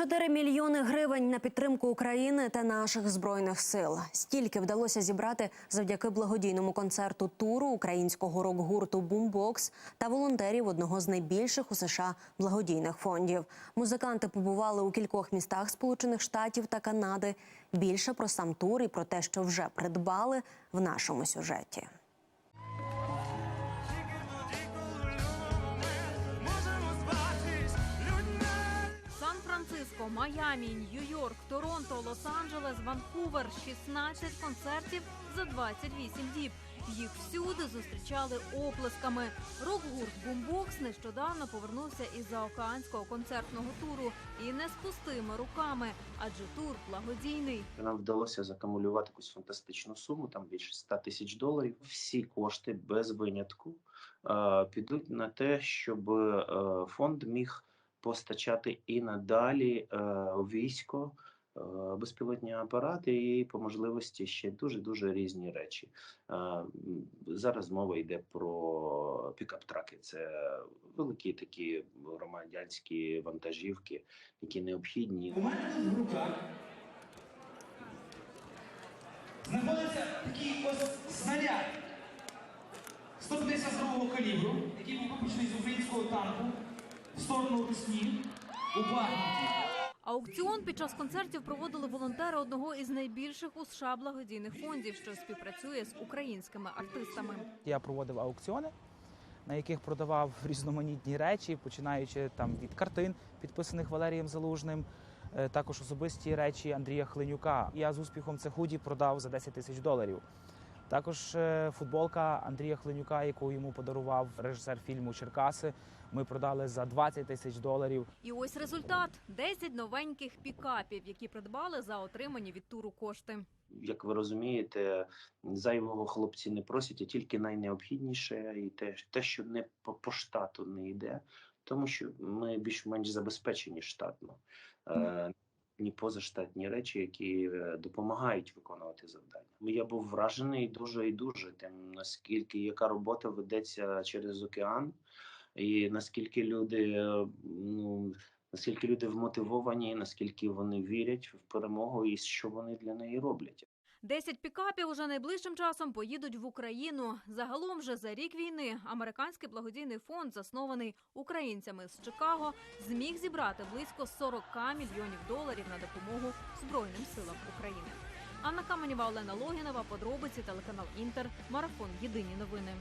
4 мільйони гривень на підтримку України та наших збройних сил. Стільки вдалося зібрати завдяки благодійному концерту туру українського рок-гурту Бумбокс та волонтерів одного з найбільших у США благодійних фондів. Музиканти побували у кількох містах Сполучених Штатів та Канади. Більше про сам тур і про те, що вже придбали в нашому сюжеті. Майамі, Нью-Йорк, Торонто, Лос-Анджелес, Ванкувер 16 концертів за 28 діб. Їх всюди зустрічали оплесками. Рок-гурт Бумбокс нещодавно повернувся із заокеанського концертного туру і не з пустими руками, адже тур благодійний. Нам вдалося закамулювати якусь фантастичну суму, там більше 100 тисяч доларів. Всі кошти без винятку е, підуть на те, щоб е, фонд міг постачати і надалі е, військо е, безпілотні апарати і по можливості ще дуже дуже різні речі. Е, зараз мова йде про пікап-траки. Це великі такі громадянські вантажівки, які необхідні. У мене в руках знаходиться такий ось снаряд 152 калібру, який був випущений з українського танку в сторону у Бахмуті. Аукціон під час концертів проводили волонтери одного із найбільших у США благодійних фондів, що співпрацює з українськими артистами. Я проводив аукціони, на яких продавав різноманітні речі, починаючи там від картин, підписаних Валерієм Залужним, е, також особисті речі Андрія Хленюка. Я з успіхом це худі продав за 10 тисяч доларів. Також е, футболка Андрія Хленюка, яку йому подарував режисер фільму Черкаси. Ми продали за 20 тисяч доларів. І ось результат: 10 новеньких пікапів, які придбали за отримані від туру кошти. як ви розумієте, зайвого хлопці не просять, а тільки найнеобхідніше, і те, те що не по, по штату не йде, тому що ми більш-менш забезпечені штатно. Е, ні позаштатні речі, які е, допомагають виконувати завдання. Я був вражений дуже і дуже тим, наскільки яка робота ведеться через океан, і наскільки люди е, ну наскільки люди вмотивовані, наскільки вони вірять в перемогу і що вони для неї роблять. 10 пікапів уже найближчим часом поїдуть в Україну. Загалом вже за рік війни американський благодійний фонд, заснований українцями з Чикаго, зміг зібрати близько 40 мільйонів доларів на допомогу Збройним силам України. Анна Каменєва, Олена Логінова, подробиці телеканал Інтер, марафон Єдині новини.